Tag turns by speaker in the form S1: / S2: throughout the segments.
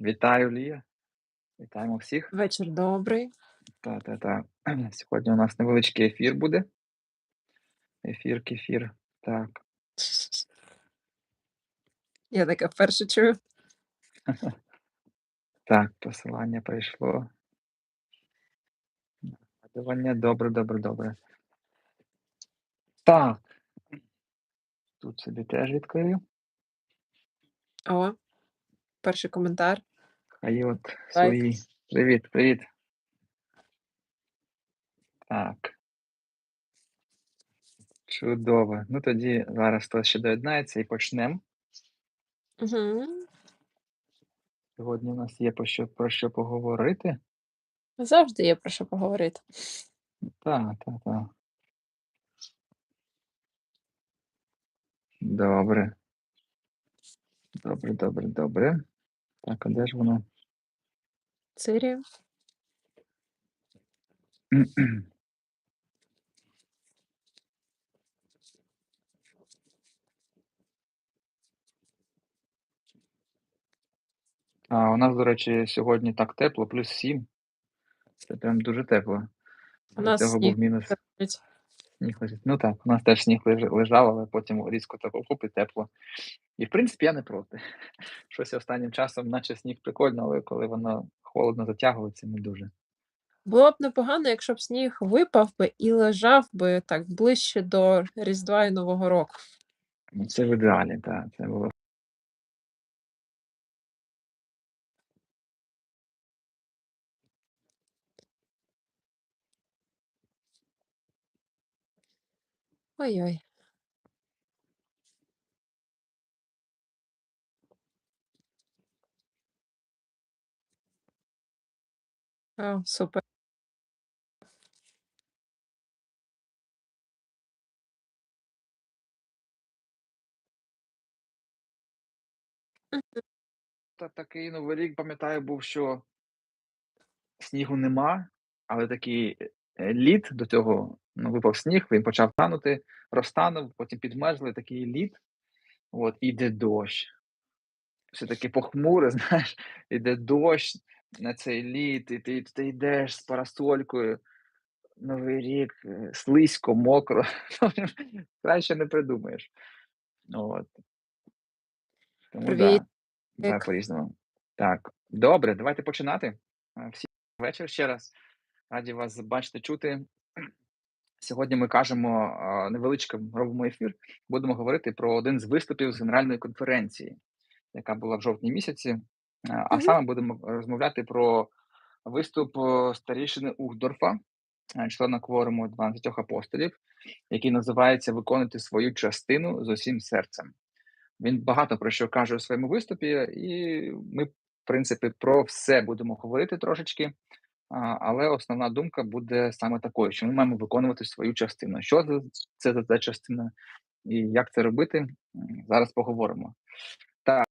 S1: Вітаю, Лія. Вітаємо всіх.
S2: Вечір добрий.
S1: Та-та-та. Сьогодні у нас невеличкий ефір буде. Ефір, кефір. Так.
S2: Я таке вперше чую.
S1: Так, посилання прийшло. Нагадування. Добре, добре, добре. Так. Тут собі теж відкрию.
S2: О, перший коментар.
S1: Хай от
S2: Лайк.
S1: свої. Привіт, привіт. Так. Чудово. Ну тоді зараз хтось ще доєднається і почнемо.
S2: Угу.
S1: Сьогодні у нас є про що, про що поговорити.
S2: Завжди є про що поговорити.
S1: Так, так, так. Добре. Добре, добре, добре. Так, а де ж воно?
S2: Сирія.
S1: А, у нас, до речі, сьогодні так тепло, плюс 7. Це прям дуже тепло.
S2: У
S1: До
S2: нас
S1: цього був мінус. Сніг лежить. Ну так, у нас теж сніг лежав, але потім різко так оп і тепло. І в принципі я не проти. Щось останнім часом, наче сніг прикольно, але коли воно холодно затягується, не дуже.
S2: Було б непогано, якщо б сніг випав би і лежав би так ближче до Різдва і Нового року.
S1: Ну, Це в ідеалі, так. Це було
S2: Ой-ой. О, супер.
S1: Та такий новий рік, пам'ятаю, був, що снігу нема, але такий е, лід до цього ну, випав сніг, він почав танути, розтанув, потім підмерзли такий лід, от, іде дощ. Все таки похмуре, знаєш, іде дощ на цей лід, і ти, ти йдеш з парасолькою. Новий рік, е, слизько, мокро. Краще не придумаєш. От. Тому
S2: Привіт.
S1: да, да, по-різному. Так, добре, давайте починати. Е, Всім вечір ще раз. Раді вас бачити, чути. Сьогодні ми кажемо невеличким робимо ефір. Будемо говорити про один з виступів з генеральної конференції, яка була в жовтні місяці. А саме будемо розмовляти про виступ старішини Ухдорфа, е, члена кворуму 12 апостолів, який називається Виконати свою частину з усім серцем. Він багато про що каже у своєму виступі, і ми, в принципі, про все будемо говорити трошечки. Але основна думка буде саме такою, що ми маємо виконувати свою частину. Що це за та частина і як це робити? Зараз поговоримо. Так.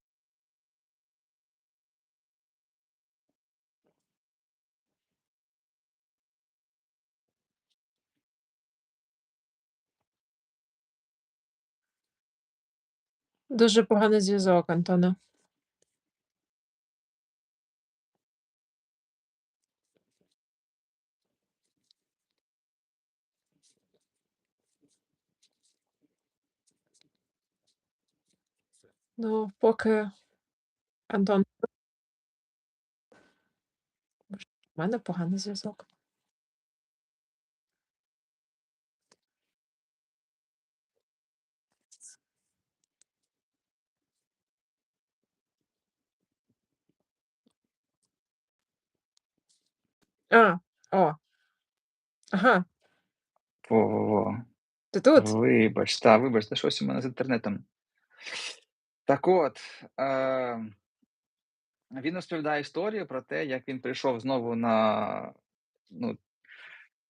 S2: Дуже поганий зв'язок, Антоне. Ну, поки Антон. Боже, У мене поганий зв'язок. А, о. Ага,
S1: Во-во-во.
S2: ти тут?
S1: Вибач, та, вибач, це щось у мене з інтернетом. Так от, е, він розповідає історію про те, як він прийшов знову на ну,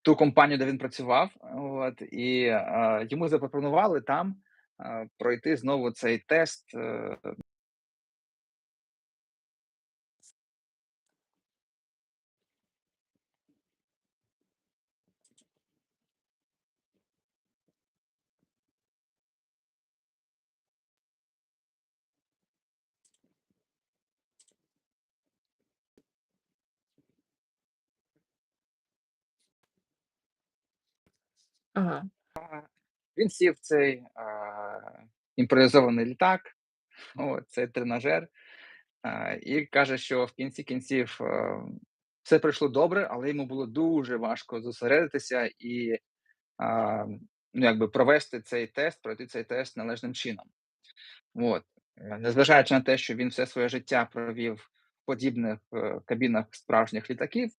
S1: ту компанію, де він працював. От, і е, йому запропонували там е, пройти знову цей тест. Е,
S2: Ага.
S1: Він сів цей, а, імпровізований літак, от, цей тренажер, а, і каже, що в кінці кінців, е, все пройшло добре, але йому було дуже важко зосередитися і, а, ну, якби провести цей тест, пройти цей тест належним чином. От. Е, незважаючи на те, що він все своє життя провів в подібних, е, кабінах справжніх літаків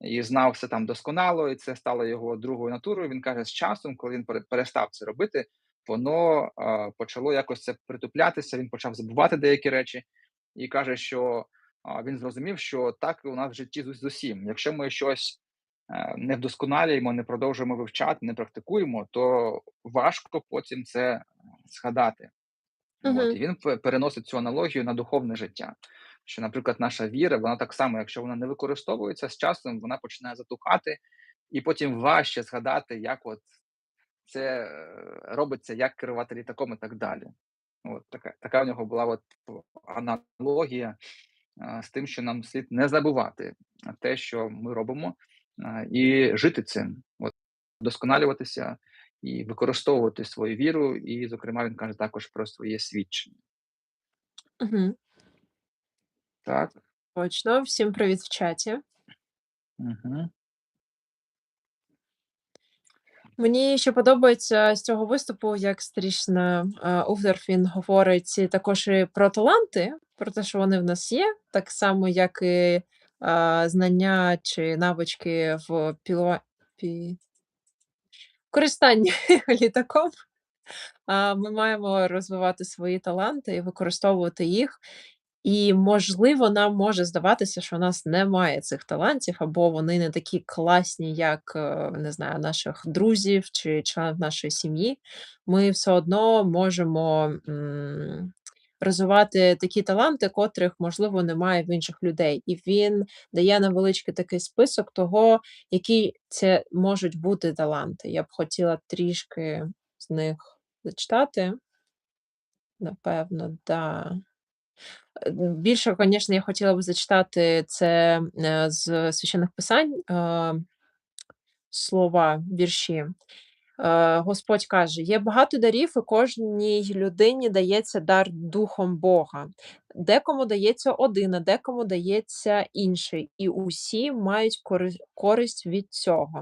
S1: і знав все там досконало, і це стало його другою натурою. Він каже, з часом, коли він перестав це робити, воно, а, почало якось це притуплятися, він почав забувати деякі речі і каже, що, а, він зрозумів, що так у нас в житті з усім. Якщо ми щось, е, не вдосконалюємо, не продовжуємо вивчати, не практикуємо, то важко потім це згадати. От, і він переносить цю аналогію на духовне життя. Що, наприклад, наша віра, вона так само, якщо вона не використовується з часом, вона починає затухати, і потім важче згадати, як от це, е, робиться, як керувати літаком і так далі. От така така в нього була от аналогія, а, з тим, що нам слід не забувати те, що ми робимо, а, і жити цим, от вдосконалюватися і використовувати свою віру. І, зокрема, він каже також про своє свідчення.
S2: Мгм.
S1: Так.
S2: Точно. Всім привіт в чаті.
S1: Мгм.
S2: Мені ще подобається з цього виступу, як Стрічна е, Уфдорф, він говорить також і про таланти, про те, що вони в нас є, так само, як і а, знання чи навички в піло... пі... користанні літаком. А, Ми маємо розвивати свої таланти і використовувати їх. І, можливо, нам може здаватися, що у нас немає цих талантів, або вони не такі класні, як, е, не знаю, наших друзів чи членів нашої сім'ї. Ми все одно можемо м, розвивати такі таланти, котрих, можливо, немає в інших людей. І він дає невеличкий такий список того, які це можуть бути таланти. Я б хотіла трішки з них зачитати. Напевно, да. Більше, звісно, я хотіла б зачитати це е, з священних писань е, слова, вірші. Е, Господь каже: є багато дарів, і кожній людині дається дар духом Бога. Декому дається один, а декому дається інший, і усі мають користь від цього.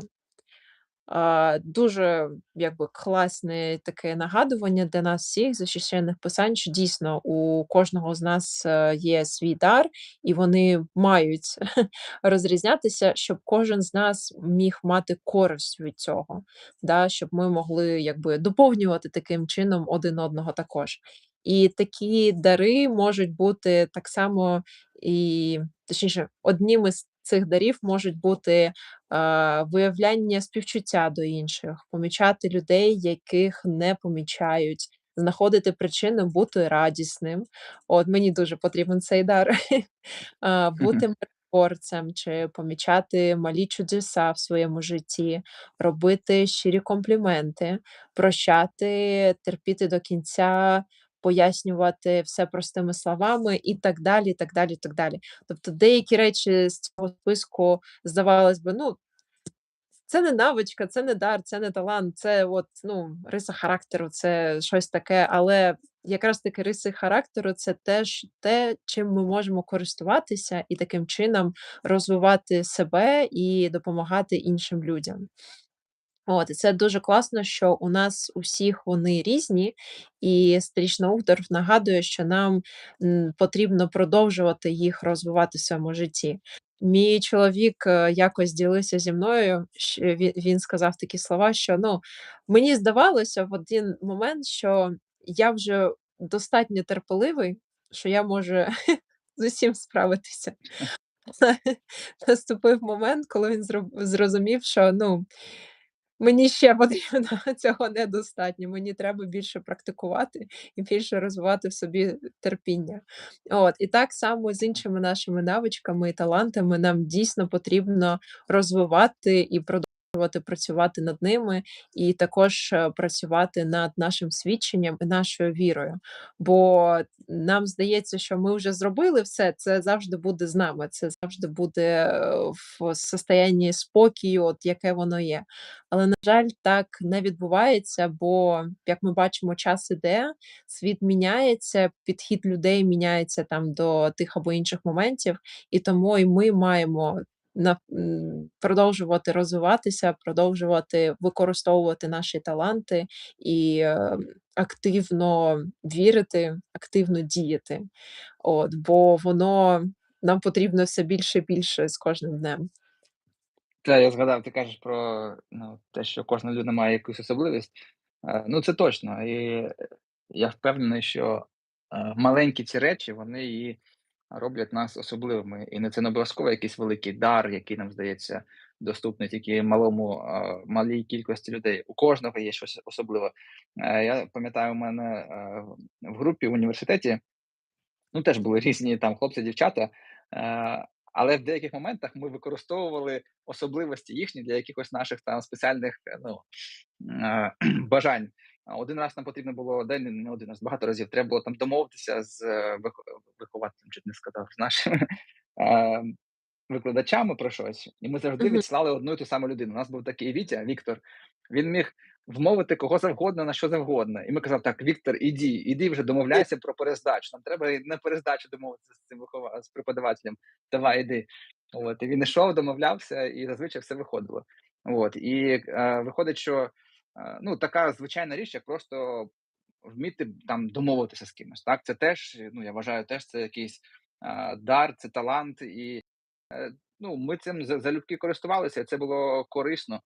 S2: Дуже якби класне таке нагадування для нас всіх з священних писань, що дійсно у кожного з нас е, є свій дар, і вони мають розрізнятися, щоб кожен з нас міг мати користь від цього, да, щоб ми могли якби доповнювати таким чином один одного також. І такі дари можуть бути так само, і точніше, одним із цих дарів можуть бути виявляння співчуття до інших, помічати людей, яких не помічають, знаходити причини бути радісним. От мені дуже потрібен цей дар. Бути миротворцем чи помічати малі чудеса в своєму житті, робити щирі компліменти, прощати, терпіти до кінця. Пояснювати все простими словами і так далі, і так далі, і так далі. Тобто деякі речі з цього списку, здавалось би, ну, це не навичка, це не дар, це не талант, це от, ну, риса характеру, це щось таке. Але якраз таки риси характеру це теж те, чим ми можемо користуватися і таким чином розвивати себе і допомагати іншим людям. От, і це дуже класно, що у нас усіх вони різні, і стрічна Ухдорф нагадує, що нам м, потрібно продовжувати їх розвивати в своєму житті. Мій чоловік е, якось ділився зі мною. що Він, він сказав такі слова, що ну мені здавалося в один момент, що я вже достатньо терпеливий, що я можу з усім справитися. Але Наступив момент, коли він зроб- зрозумів, що ну Мені ще потрібно цього недостатньо. Мені треба більше практикувати і більше розвивати в собі терпіння. От і так само з іншими нашими навичками і талантами нам дійсно потрібно розвивати і продовжувати працювати над ними і також, е, працювати над нашим свідченням і нашою вірою. Бо нам здається, що ми вже зробили все, це завжди буде з нами, це завжди буде, е, в состоянні спокою, от яке воно є. Але, на жаль, так не відбувається, бо, як ми бачимо, час іде, світ міняється, підхід людей міняється там до тих або інших моментів, і тому і ми маємо продовжувати розвиватися, продовжувати використовувати наші таланти і, е, активно вірити, активно діяти. От, бо воно нам потрібно все більше і більше з кожним днем.
S1: Та, я згадав, ти кажеш про, ну, те, що кожна людина має якусь особливість. Е, ну, це точно. І я впевнений, що, е, маленькі ці речі, вони і роблять нас особливими. І не це не обов'язково якийсь великий дар, який нам здається доступний тільки малому, малій кількості людей. У кожного є щось особливе. Е, я пам'ятаю, у мене, е, в групі в університеті, ну, теж були різні там хлопці, дівчата, е, але в деяких моментах ми використовували особливості їхні для якихось наших там спеціальних, ну, бажань. Один раз нам потрібно було день, не один раз, багато разів треба було там домовитися з е, вихователем, чуть не сказав, з нашими, е, викладачами про щось, і ми завжди
S2: Мгм.
S1: відсилали одну і ту саму людину. У нас був такий Вітя, Віктор, він міг вмовити кого завгодно на що завгодно. І ми казав: "Так, Віктор, іди, іди вже домовляйся про перездачу. Нам треба і на перездачу домовитися з цим вихова з преподавателем. Давай, іди". От, і він ішов, домовлявся, і зазвичай все виходило. От, і, е, виходить, що, ну, така звичайна річ, як просто вміти там домовитися з кимось, так? Це теж, ну, я вважаю, теж це якийсь, е, дар, це талант, і, е, ну, ми цим залюбки користувалися, і це було корисно.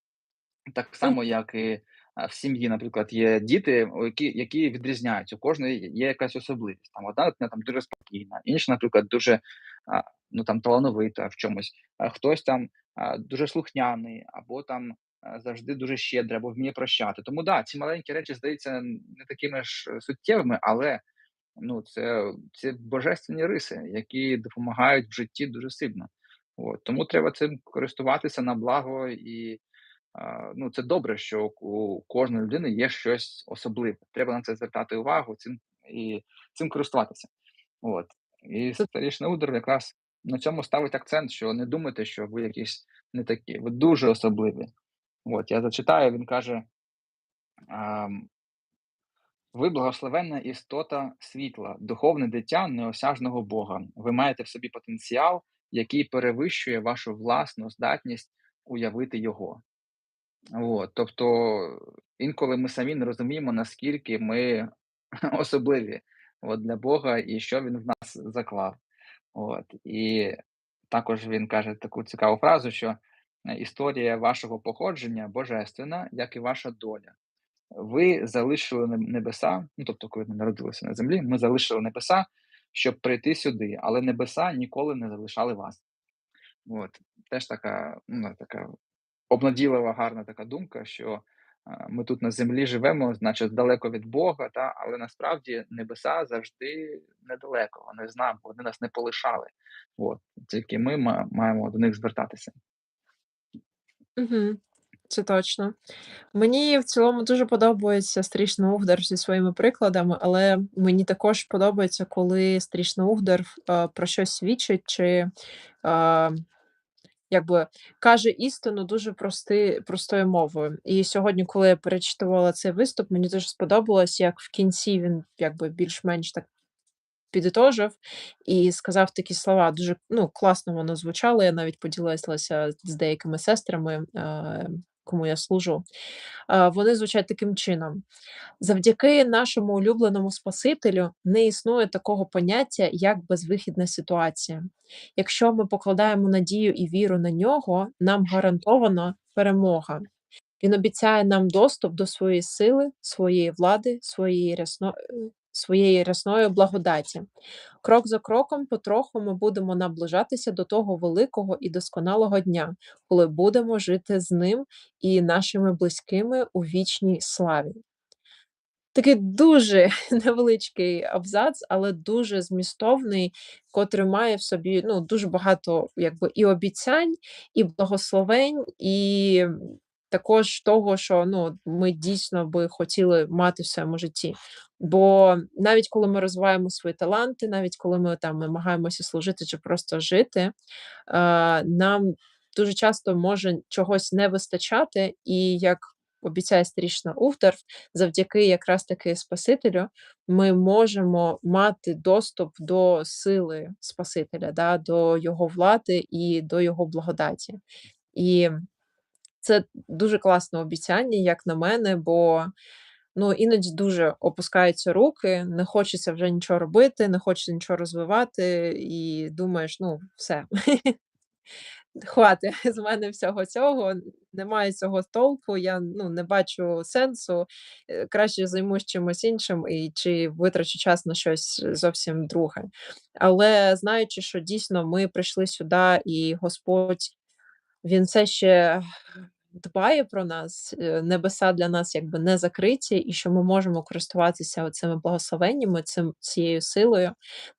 S1: Так само, як і, в сім'ї, наприклад, є діти, які які відрізняються. У кожної є якась особливість. Там одна там дуже спокійна, інша, наприклад, дуже, ну, там талановита в чомусь, а хтось там, дуже слухняний або там, завжди дуже щедрий, або вміє прощати. Тому да, ці маленькі речі здаються не такими ж е, суттєвими, але, ну, це це божественні риси, які допомагають в житті дуже сильно. От, тому треба цим користуватися на благо і а, ну, це добре, що у кожної людини є щось особливе. Треба на це звертати увагу, цим і цим користуватися. От. І
S2: Тут
S1: старіший Аудер якраз на цьому ставить акцент, що не думайте, що ви якісь не такі, ви дуже особливі. От, я зачитаю, він каже: "Ви благословенна істота світла, духовне дитя неосяжного Бога. Ви маєте в собі потенціал, який перевищує вашу власну здатність уявити його. От, тобто інколи ми самі не розуміємо, наскільки ми особливі от, для Бога і що Він в нас заклав. От, і також він каже таку цікаву фразу, що історія вашого походження божественна, як і ваша доля. Ви залишили небеса, ну тобто, коли ми народилися на землі, ми залишили небеса, щоб прийти сюди, але небеса ніколи не залишали вас. От, теж така, ну, така обнадійлива, гарна така думка, що, ми тут на землі живемо, значить, далеко від Бога, та, але насправді небеса завжди недалеко, вони з нами, вони нас не полишали. От, тільки ми маємо до них звертатися.
S2: Мгм. Це точно. Мені в цілому дуже подобається Стрічний Угдар зі своїми прикладами, але мені також подобається, коли Стрічний Угдар, е, про щось свідчить чи, а, якби каже істину дуже прости простою мовою. І сьогодні, коли я перечитувала цей виступ, мені дуже сподобалось, як в кінці він якби більш-менш так підітожив і сказав такі слова. Дуже, ну, класно воно звучало. Я навіть поділилася з деякими сестрами, е, кому я служу. Вони звучать таким чином: завдяки нашому улюбленому Спасителю не існує такого поняття, як безвихідна ситуація. Якщо ми покладаємо надію і віру на нього, нам гарантовано перемога. Він обіцяє нам доступ до своєї сили, своєї влади, своєї рясно... своєї рясної благодаті. Крок за кроком, потроху ми будемо наближатися до того великого і досконалого дня, коли будемо жити з ним і нашими близькими у вічній славі. Такий дуже невеличкий абзац, але дуже змістовний, котрий має в собі ну, дуже багато якби, і обіцянь, і благословень, і також того, що, ну, ми дійсно би хотіли мати в своєму житті. Бо навіть коли ми розвиваємо свої таланти, навіть коли ми там намагаємося служити чи просто жити, е, нам дуже часто може чогось не вистачати, і як обіцяє Стрічна Уфдерф, завдяки якраз таки Спасителю ми можемо мати доступ до сили Спасителя, да, до його влади і до його благодаті. І це дуже класне обіцяння, як на мене, бо, ну, іноді дуже опускаються руки, не хочеться вже нічого робити, не хочеться нічого розвивати, і думаєш: "Ну, все, хвати з мене всього цього, немає цього толку, я, ну, не бачу сенсу, е, краще займусь чимось іншим і чи витрачу час на щось зовсім друге". Але знаючи, що дійсно ми прийшли сюди, і Господь, він все ще дбає про нас, е, небеса для нас якби не закриті, і що ми можемо користуватися оцими благословеннями, цим цією силою,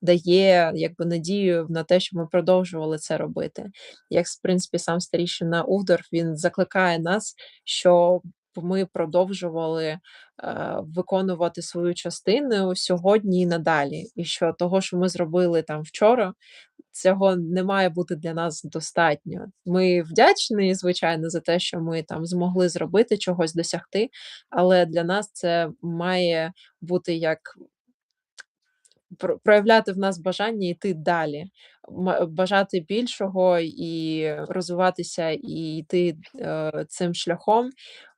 S2: дає якби надію на те, щоб ми продовжували це робити. Як в принципі сам старійшина Угдорф, він закликає нас, щоб ми продовжували, е, виконувати свою частину сьогодні і надалі. І що того, що ми зробили там вчора, цього не має бути для нас достатньо. Ми вдячні, звичайно, за те, що ми там змогли зробити, чогось досягти, але для нас це має бути як проявляти в нас бажання йти далі, бажати більшого і розвиватися, і йти, е, цим шляхом,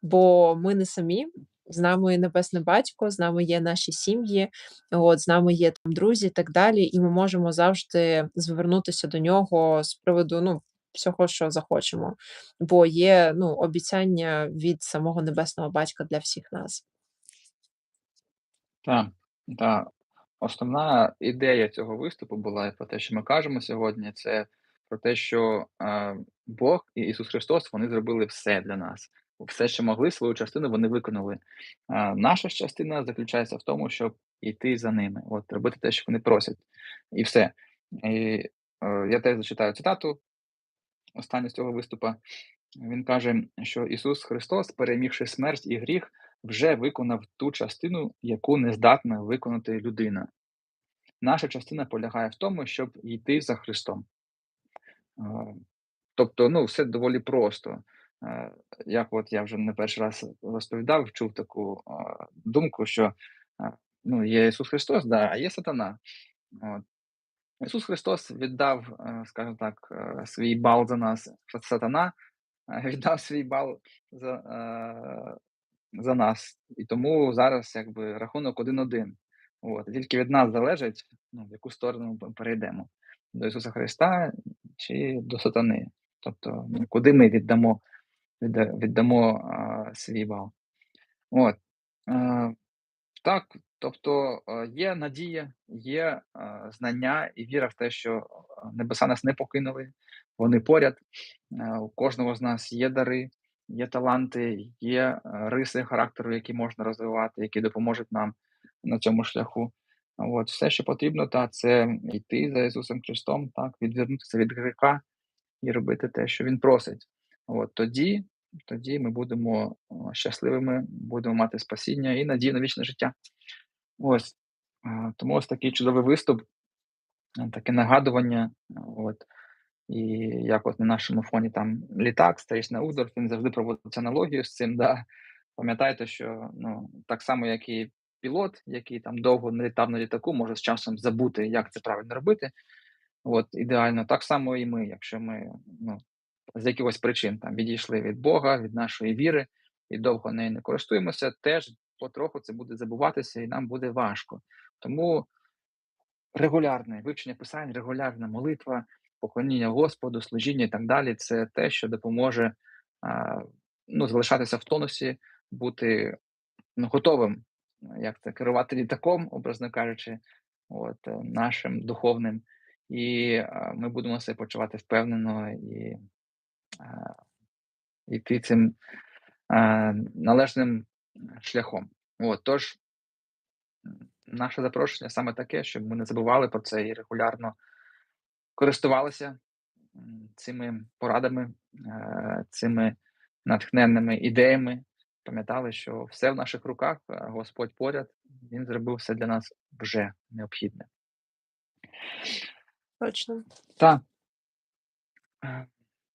S2: бо ми не самі. З нами Небесний Батько, з нами є наші сім'ї, от, з нами є там друзі і так далі, і ми можемо завжди звернутися до нього з приводу, ну, всього, що захочемо, бо є, ну, обіцяння від самого Небесного Батька для всіх нас.
S1: Та, та. Основна ідея цього виступу була і про те, що ми кажемо сьогодні, це про те, що, е, Бог і Ісус Христос, вони зробили все для нас. Все, що могли, свою частину вони виконали. А наша частина заключається в тому, щоб іти за ними, от робити те, що вони просять, і все. І, е, я теж зачитаю цитату останню з цього виступа. Він каже, що Ісус Христос, перемігши смерть і гріх, вже виконав ту частину, яку не здатна виконати людина. Наша частина полягає в тому, щоб йти за Христом. Тобто, ну, все доволі просто. Е, як от я вже не перший раз розповідав, чув таку думку, що ну, є Ісус Христос, да, а є сатана. От. Ісус Христос віддав, е, скажімо так, е, свій бал за нас, сатана віддав свій бал за, за нас. І тому зараз якби рахунок 1-1. От. Тільки від нас залежить, ну, в яку сторону ми перейдемо: до Ісуса Христа чи до сатани. Тобто, ну, куди ми віддамо відда віддамо, а, свій бал. От. Е, так, тобто, е, є надія, є, е, знання і віра в те, що, небеса нас не покинули, вони поряд. Е, у кожного з нас є дари, є таланти, є, риси характеру, які можна розвивати, які допоможуть нам на цьому шляху. От. Все, що потрібно, та це йти за Ісусом Христом, так, відвернутися від гріха і робити те, що Він просить. От тоді тоді ми будемо, щасливими, будемо мати спасіння і надію на вічне життя. Ось. Тому ось такий чудовий виступ, таке нагадування. От. І як от на нашому фоні там літак, стоїш на Угдорф, він завжди проводить аналогію з цим. Да. Пам'ятайте, що ну, так само, як і пілот, який там довго не літав на літаку, може з часом забути, як це правильно робити. От, ідеально, так само і ми, якщо ми ну, з якихось причин там відійшли від Бога, від нашої віри і довго нею не користуємося, теж потроху це буде забуватися і нам буде важко. Тому регулярне вивчення писань, регулярна молитва, поклоніння Господу, служіння і так далі це те, що допоможе ну, залишатися в тонусі, бути ну, готовим, як це керувати літаком, образно кажучи, от, е, нашим духовним. І ми будемо себе почувати впевнено і йти цим належним шляхом. От, тож, наше запрошення саме таке, щоб ми не забували про це і регулярно користувалися цими порадами, е, цими натхненними ідеями, пам'ятали, що все в наших руках, Господь поряд, Він зробив все для нас вже необхідне.
S2: Точно.
S1: Та.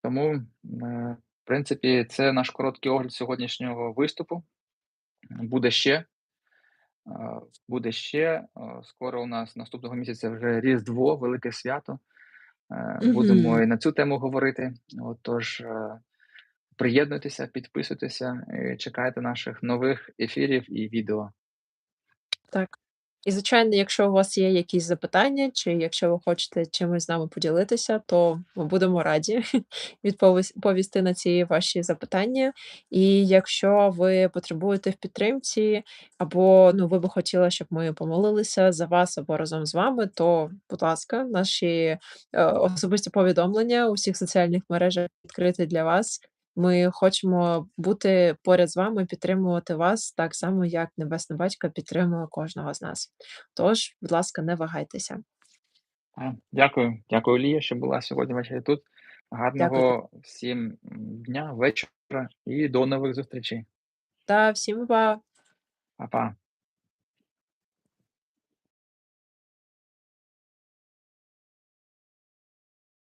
S1: Тому, е, в принципі, це наш короткий огляд сьогоднішнього виступу. Буде ще. Е, буде ще. Е, скоро у нас наступного місяця вже Різдво, велике свято. Будемо і на цю тему говорити. Отож, приєднуйтеся, підписуйтеся, чекайте наших нових ефірів і відео.
S2: Так. І, звичайно, якщо у вас є якісь запитання, чи якщо ви хочете чимось з нами поділитися, то ми будемо раді відповісти на ці ваші запитання. І якщо ви потребуєте в підтримці або, ну, ви би хотіли, щоб ми помолилися за вас або разом з вами, то, будь ласка, наші, е, особисті повідомлення у всіх соціальних мережах відкриті для вас. Ми хочемо бути поряд з вами, підтримувати вас так само, як Небесна Батька підтримує кожного з нас. Тож, будь ласка, не вагайтеся.
S1: Дякую. Дякую, Лія, що була сьогодні ввечері тут.
S2: Дякую.
S1: Гарного всім, дня, вечора і до нових зустрічей.
S2: Та всім па-па.
S1: Па-па.